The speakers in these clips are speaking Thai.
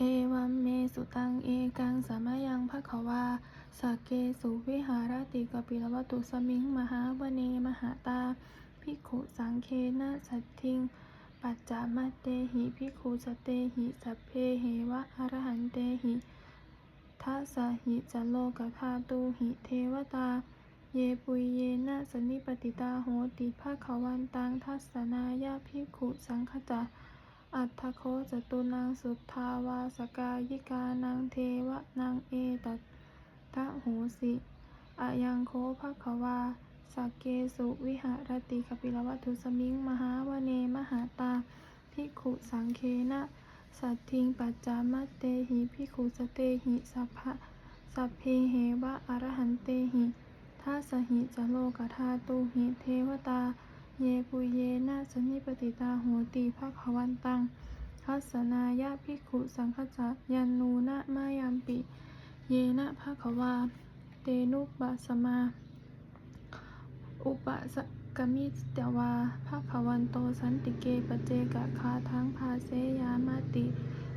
เอวัมเมสุตัง เอกังสามยังภควาสักเกสุวิหารติกปิลวัตุสมิง มหาวเนมหาตา ภิกขุสังเคนะสัตทิง ปัจจามัตเตหิภิกขุสเตหิสัพเพเหวะอรหันเตหิทัสสะหิจโลกธาตุหิเทวตา เยปุยเยนะสนิปติตาโหติภาขวันตังทัสสนายาภิกขุสังคจา อัตถโคจตุนังสุทธาวาสกายิกานังเทวะนังเอตัตทะโหสิอะยังโคภะควาสักเกสุวิหารติกปิลวัตุสมิง มหาวเนมหาตาภิกขุสังเคนะสัตทิงปัจจามัตเตหิภิกขุสเตหิสัพพะสัพเพเหวะอรหันเตหิทัสหิจโลกธาตุหิเทวตา เยปุเยนะสนิปติตาโหติภะควันตังทัสนายะภิกขุสังฆจัยันนูนะมายัมปิ เยนะภะควา เตนุปะสมา อุปสกมิตวาภะควันโตสันติเกปเจกะคาทังภาเสยามาติ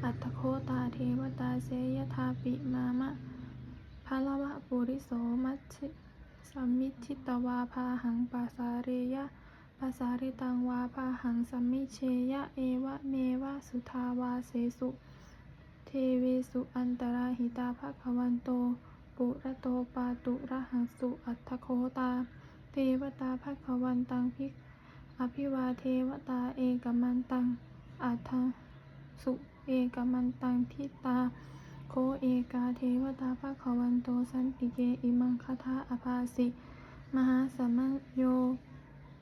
อัตโคตาเทวตาเสยทาปิมามะภะละวะปุริโสมัชชิสัมมิชิตวาพาหังปาสาเรยะ ภาษาริตังวาพาหังสัมมิเชยะเอวะเมวะสุทาวาเสสุ เทเวสุอันตราหิตาภควันโต ปุระโตปาตุระหังสุอัตถโคตา เทวตาภควันตังพิก อภิวาเทวตาเอกมันตัง อัตถสุเอกมันตังทิตา โคเอกาเทวตาภควันโตสันติเกอิมังคทาอภาสิ มหาสมัญโย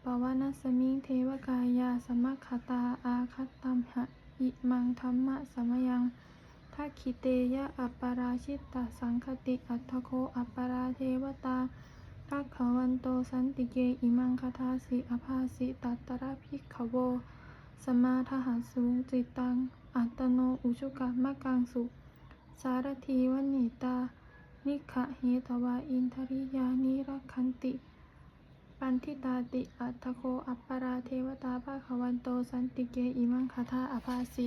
ปวานัสมิงเทวกายา สมัคคตาอาคัตตัมหะอิมังธรรมะสมยังทักขิเตยะอัปปราชิตตสังคติอัตถโคอัปปราเทวตาทักขวันโตสันติเกอิมังคทาสิอภาสิตัตตระภิกขโว สมาทหาสูงจิตตัง อัตโนอุชุกะมะกังสุ สารทีวนิตา นิขะเหตวาอินทริยานิรักข สันทิตาติอัตโคอัปปราเทวตาภาควันโตสันติเกอิมังคาทาอภาสิ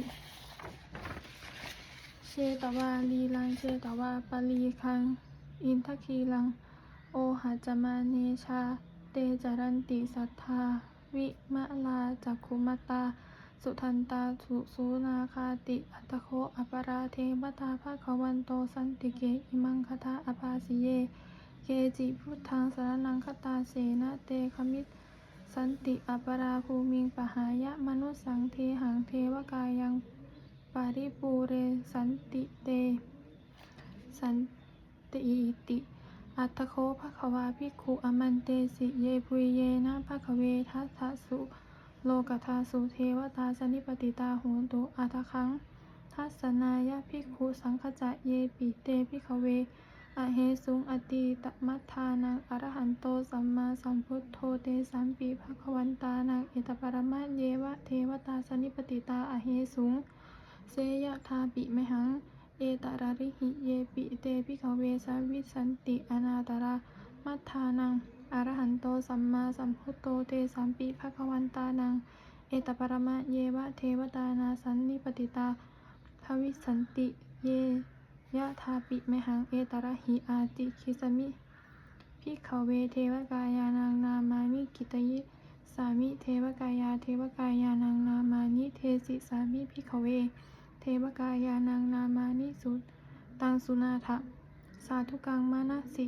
เชตวาลีลังเชตวาปาลีคัง อินทคีลัง โอหจมาเนชา เตจรันติสัทธา วิมะลาจักขุมตา สุทันตาสุสูนาคาติอัตโคอัปปราเทวตาภาควันโตสันติเกอิมังคาทาอภาสิเย เกจิพุทธังสารนังคตาเสนะเตคมิตสันติอัปปราภูมิงปหายะมนุสังเทหังเทวกายังปาริปูเรสันติเต สันติติอัตโคภควาภิกขุอมันเตสิเยปุยเยนะภคเวทัสสะสุโลกธาสุเทวตาสนิปติตาโหตุอัตคังทัสนายะภิกขุสังคจะเยปิเตภิกเว อเหสุงอตีตมัทธานังอรหันโตสัมมาสัมพุทโธเตสัมปีภควันตานังเอตปรมะเยวะเทวตาสนิปติตาอเหสุง เสยะทาปิมหัง เอตราริหิเยปิเตภิขเวสาวิสันติอนาตรามัทธานังอรหันโตสัมมาสัมพุทโธเตสัมปีภควันตานัง เอตปรมะเยวะเทวตานาสันนิปติตาภวิสันติเย ยะทาปิเมหังเอตระหิอาติคิสมิพิขเวเทวกายานังนามานิกิตยิสามิเทวกายาเทวกายานังนามานิเทสิสามิพิขเว เทวกายานังนามานิสุตังสุนาถะสาธุกังมานะสิ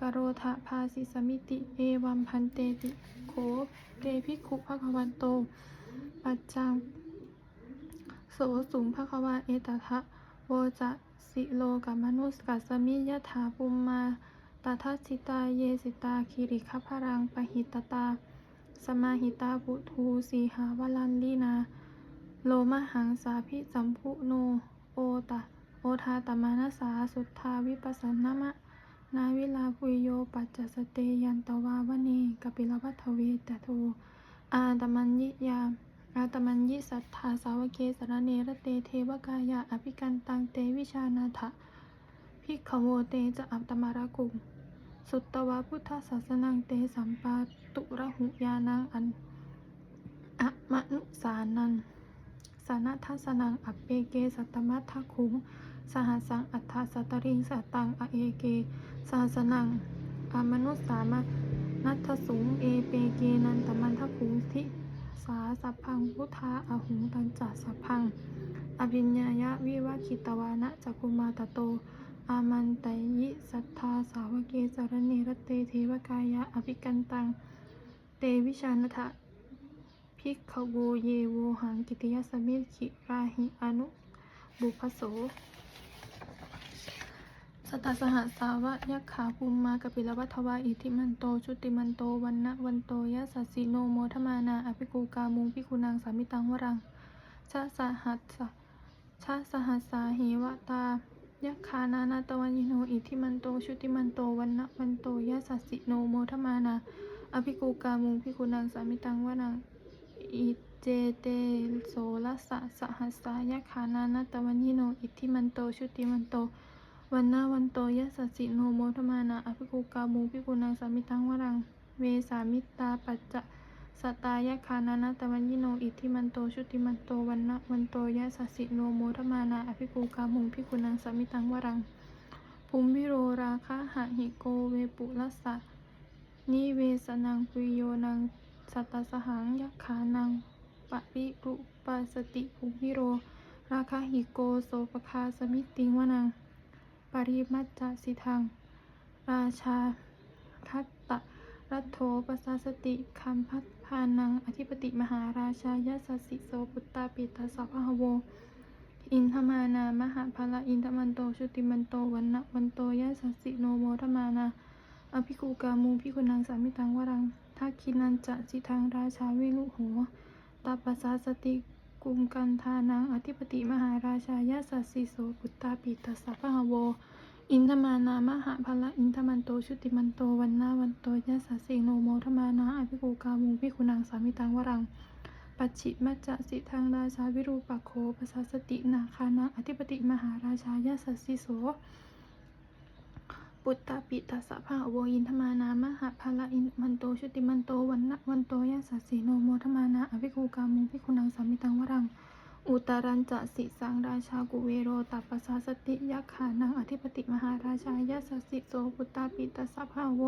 กโรทะภาสิสมิติ เอวัมพันเตติโขเตภิกขุภควันโต ปัจจัง โสสุงภควาเอตทะ วจะสิโลกับมนุสกัสมิยถาปุมมาตทัสิตาเยสิตาคิริคพรังปหิตตา สมาหิตาปุทูสีหาวลันลีนา โลมหังสาพิสัมพุโน โอตะ โอทาตมานาสาสุทธาวิปัสสนามะ นาวิลาภุยโยปัจจสเตยันตวาวเนกปิลวัฏเวตโทอาตมัญญิยา อาตมัญญิสัทธาสาวเกสรเนระเตเทวกายาอภิกันตังเตวิชานาถะภิกขโวเตจะอัปตมารกุงสุตตวาพุทธศาสนังเตสัมปาตุระหุยานังอันอะมนุสานันสนัทสนังอัปเปเกสัตมัททคุงสหัสังอัฏฐสัตริงสัตังอเอเกสหัสนังอามนุสสามะนัทสุงเอเปเกนันตมันทคุงทิ สาสัพพังพุทธาอหุงตันจัสสัพพัง อภิญญายะวิวาคิตวานะจักุมาตโต อามันไตยิสัทธาสาวเกสารเนรเตเทวกายะอภิกันตัง เตวิชานทะภิกขโวเยโวหังกิติยสมิขิราหิอนุบุพโส สตตสหสาวะยักขาภูมมากปิลวัทวาอิทิมันโต ชุติมันโต วันนะวันโตยะสัสสิโนโมทมานา อภิกูกามุงพิกุนางสามิตังวรังชะสหัสชะสหัสสาเหวตายักขานานาตวันยิโนอิทิมันโต ชุติมันโต วันนะวันโตยะสัสสิโนโมทมานา อภิกูกามุงพิกุนางสามิตังวรังอิเจเตโสลสสะสหัสสายักขานานาตวันยิโนอิทิมันโต ชุติมันโต วันนาวันโตยะสัสสิโนโมทมานาอภิกุกามูพิกุนังสามิตังวรัง เวสามิตาปัจจะสตายะคานานาตวันยิโนอิทิมันโตชุติมันโตวันนะวันโตยะสัสสิโนโมทมานาอภิกุกามูพิกุนังสามิตังวรังภูมิโรราคะหะหิโกเวปุลัสสะนิเวสนังปุโยนังสัตสหังยักขานังปะริรุปัสติภูมิวิโร ราคะหิโกโสปคาสมิติงวนัง ปริมัจจสิทัง ราชาคัตตะรัตโถปสาสติคัมพัทพานัง อธิปติมหาราชายาสสิโสปุตตาปิตาสัพพะโว อินทมานามหาภละอินทมันโตชุติมันโตวันนะวันโตยะสัสสิโนโมทมานาอภิกูกามูพิกุนังสามิตังวรังทักคินันจะสิทังราชาวิลุโหตาปัสาสติ กุมกันทานังอธิปติมหาราชายาสัสสิโสปุตตาปิตาสัพพะโว อินทมานามหาภละอินทมันโตชุติมันโตวันนาวันโตยะสสสิโนโมทมานาอภิกูกามุงพิกุนังสามิตังวรัง ปัจฉิมัจจะสิทางราชาวิรูปัโขปสาสตินาคานาอธิปติมหาราชายาสัสสิโส ปุตตาปิตาสะภาโวอินทมานามหาภละอินมันโตชุติมันโตวันนะวันโตยะสสสิโนโมทมานาอภิกูกามุงพิกุนังสามิตังวรัง อุตารันจะสิสังราชากุเวโรตัปปสาสติยักขานังอธิปติมหาราชายาสสสิโสปุตตาปิตาสัพพะโว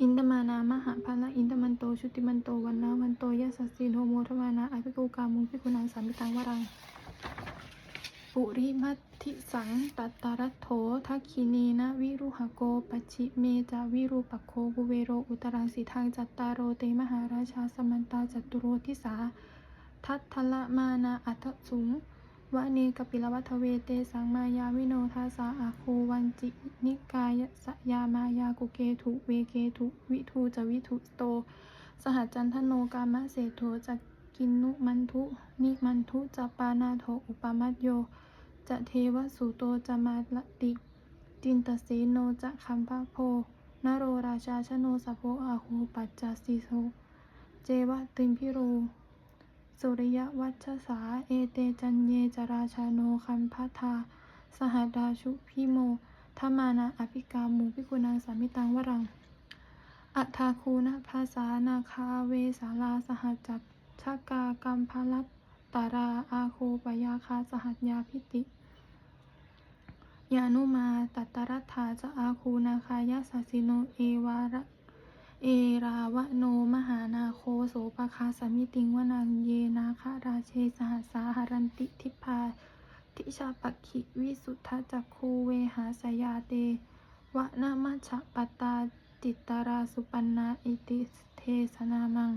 อินทมานามหาภละอินทมันโตชุติมันโตวันนาวันโตยะสสสิโนโมทมานาอภิกูกามุงพิกุนังสามิตังวรัง ปุริมัติสังตัตตารัตโถทักคินีนะวิรุหโกปัจิเมจาวิรูปักโคกุเวโรอุตรังสีทางจัตตารโรเตมหาราชาสมันตาจัตุโรทิสา ทัตทละมานาอัตสุงวะเนกปิลวัทเวเตสังมายาวิโนทาสาอาโควันจินิกายสยามายากุเกถุเวเกถุวิทูจวิทุโต สหจันทโนกามะเศโทจะกินนุมันทุนิมันทุจปานาโทอุปมัตโย จะเทวสุโตจะมาลติจินตเสโนจะคัมภะโพนโรราชาชโนสะโพอาโหปัจจสิโสเจวะติมพิโร สุริยวัชสา เอเตจันเยจราชาโนคันพัทา สหดาชุพิโมทมานาอภิกามูพิกุนังสามิตังวรัง อัฏฐาคูณภาษานาคาเวสาลาสหจัตชากากัมพลัตตาราอาโคปยาคาสหัสยาพิติ ยานุมาตัตรัตถาจะอาคูนาคายาสสิโนเอวาระเอราวะโนมหานาโคโสปคาสมิติงวนังเยนาคาราเชสหัสาหารันติทิพาทิชาปักขิวิสุทธจักคูเวหาสยาเตวะนามัชะปตตาจิตตาราสุปันนาอิติเทสนามัง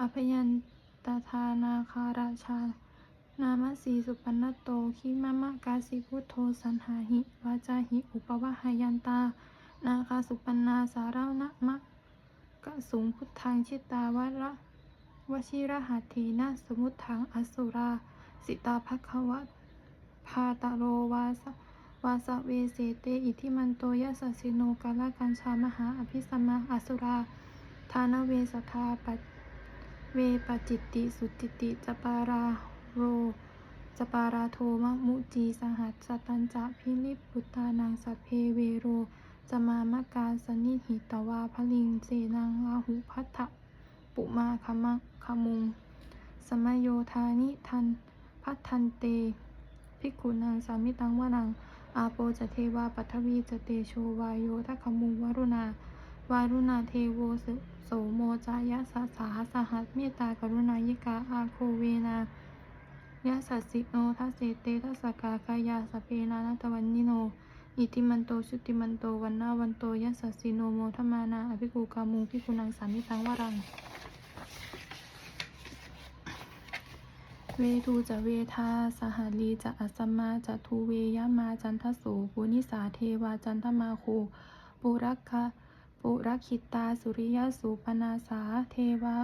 อภยันตทานาคาราชา นามสีสุปันนโต คิมะมะกาสิพุทโธสันหาหิวาจาหิ อุปวะหายันตา นาคาสุปันนาสารานะมะกะสุงพุทธังชิตาวระวชิระหัตถีนะสมุทถังอสุรา สิตาภควะพาตะโรวาสวาสเวเสเต อิทิมันโตยะสสสิโนกาลกัญชามหาอภิสัมมาอสุรา ทานเวสทาปัเวปจิตติสุจิติจปารา โร จปาราโทมะมุจีสหัสสตันจะพินิปปุตตานังสเพเวโร จมามะกาสนิหิตวาพลิงเสนังอาหุพัทธปุมาคมะขมุง สมโยธานิทันพัทันเต ภิกขุนังสามิตังวรัง อาโปจะเทวาปัทวีจะเตโชวายโยทัคขมุงวรุณาวารุณาเทโวสโสโมจายะสาสาสหัสเมตตากรุณายิกาอาโคเวนา ยะสัสสิโนทัสเสเตทัสสกากายาสเพนานัตวันนิโน อิติมันโตชุติมันโตวันนาวันโตยัสสสสิโนโมทมานาอภิกูกามุงพิกุนังสามิตังวรัง เวทูจะเวทาสหลีจะอัสมมาจะทูเวยามาจันทโสปุนิสาเทวาจันทมาโคปุรักคะปุรักขิตาสุริยสุปนาสาเทวา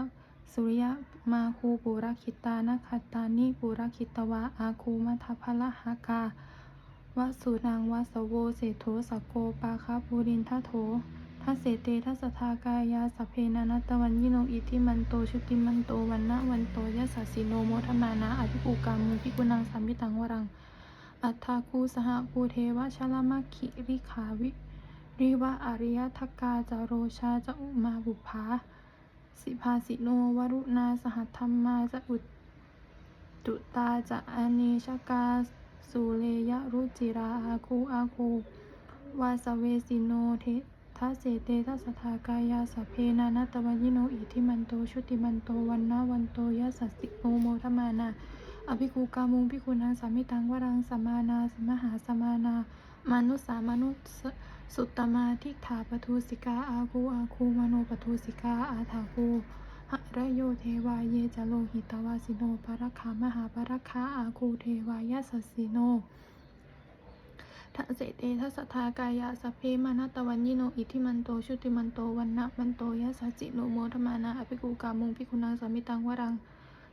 สุริยมาคูปุรักขิตานาคัตตานิปุรักขิตวาอาคูมัทพละหากาวสุนังวสโวเศโธสโกปาคาภูรินทโถทัสเสเตทัสทากายาสเพนานัตวันยิโนอิทิมันโตชุติมันโตวันนะวันโตยัสสสสิโนโมทมานะอภิปูกามุพิกุนังสัมมิตังวรัง อัฏฐาคูสหภูเทวชลมัคคิริขาวิริวะอริยทักกาจาโรชาจะอุมาบุภา สิภาสิโนวรุณาสหัธรรมาจะอุตตุตาจะอเนชกาสุเลยะรุจิราอาคูอาคูวาสเวสิโนเททัสเสเตทัสสทากายาสเพนานตวันยิโนอิทิมันโตชุติมันโตวันนาวันโตยัสสสสิโนโมทมานาอภิกูกามุงพิกุนังสามิตังวรังสมานาสมหาสมานา มนุสามนุส สุตตมาทิฏฐาปทุสิกาอาคูอาคูมโนปทุสิกาอาถาคูหะระโยเทวาเยจโลหิตวาสิโนปรักขามหาปรักขาอาคูเทวายาสสิโนทัสเสเตทัสทากายาสเพมานตวันยิโนอิทิมันโตชุติมันโตวันนะวันโตยัสจิโนโมทมานาอภิกูกามุงพิกุนังสามิตังวรัง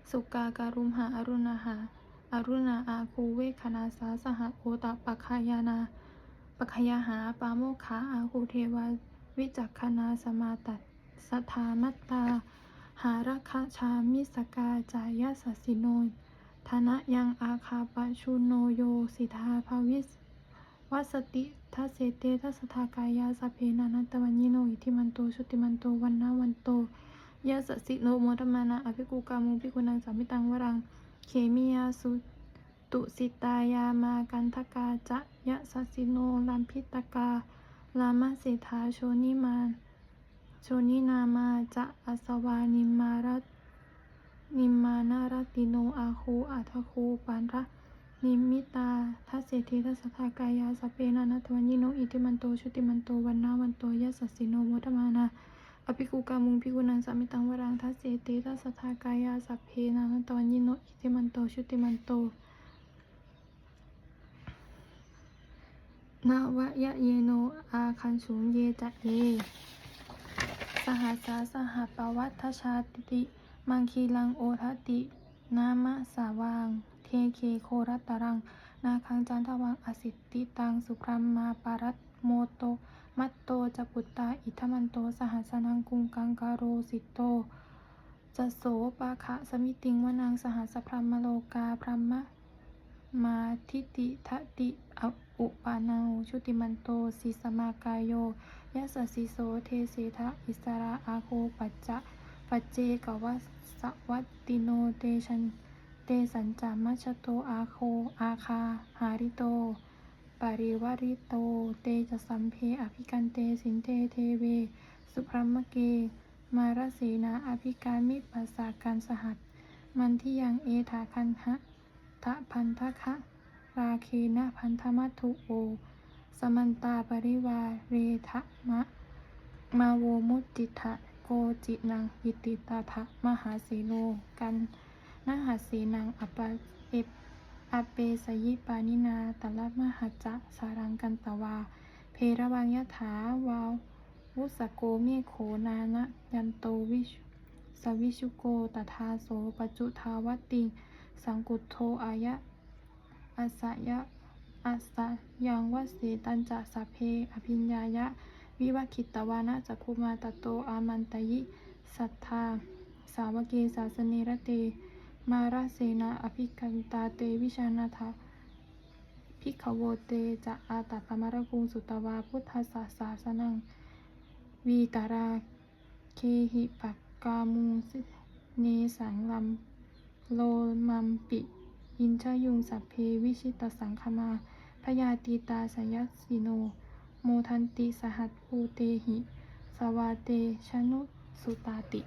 สุกาการุมหาอรุณาหาอรุณาอาคูเวคณาสาสหโอตปะคายานา ปคยาหาปาโมคขาอาคูเทวาวิจักคณาสมาตัสสทามัตตา หารัคชามิสกาจายาสสิโนธนะยังอาคาปชุโนโยสิทาภาวิสวัสติทัสเสเตทัสทากายาสเพนานัตตวันยิโนอิทิมันโตชุติมันโตวันนาวันโตยะสสิโนโมทมานาอภิกูกามุพิกุนังสามิตังวรังเขมิยาสุ ตุสิตายามากันทกาจะยะสสิโนลัมพิตกาลามะเสถาโชนิมาโชนินามาจะอสวานิมารัตนิมมานารติโนอาคูอัทคูปันระนิมิตาทัสเสทีทัสทากายาสเพนานัตวันยิโนอิติมันโตชุติมันโตวันนาวันโตยะสสสิโนโมทมานาอภิกูกามุงพิกุนังสามิตังวรังทัสเสเตทัสทากายาสเพนานัตวันยิโนอิติมันโตชุติมันโต นาวะยะเยโน อาคันสูงเยจะเย สหัสสาสหปวัตชาติติ มังคีลังโอทติ นามะสาวาง เทเคโครัตตรัง นาคังจันทวังอสิตติตัง สุพรัมมาปารัตโมโต มัตโตจะปุตตา อิทมันโต สหัสนังกุงกังการโรสิโตจะโสปาคะสมิติงวนังสหัสพรมโลกาพรหมะมาทิติทติอ อุปานังชุติมันโตสีสมากายโยยัสสิโสเทเสทะอิสราอาโคปัจจะปัจเจกวัสวัตติโนเตชันเตสัญจามัชโตอาโคอาคาหาริโตปาริวาริโต เตจะสัมเพอภิกันเตสินเตเทเว สุพรมเก มารสีนาอภิการมิปัสสาการสหัส มันที่ยังเอถาคันหะทะพันทะคะ ราเคนะพันธมัตุโอ สมันตาปริวาเรทะมะ มาโวมุตติทะโกจินังยิติตาทะมหาสีโลกันนหาสีนังอปะเอปอเปสยิปานินาตละมหจะสารังกันตวา เพระวังยถาวาวุสโกเมโขนานะยันโตวิชสวิชุโกตถาโสปจุทาวติงสังกุโทอายะ อาสยะอาสะยังวสีตันจะสัพเพ อภิญญายะ วิวัคิตวานะจักคุมาตโต อามันตยิ สัทธา สาวเกศาสเนรเตมาราเสนาอภิกันตาเตวิชานาทาภิกขโวเตจะอาตาปมารกุงสุตวาพุทธศาสาสนัง วีตาราเคหิปักกามุงสิเนสังลัมโลมัมปิ อินชยุงสัพเพวิชิตสังคมาพยาตีตาสยัสสิโน โมทันติสหัตภูเตหิ สวาเตชนุสุตาติ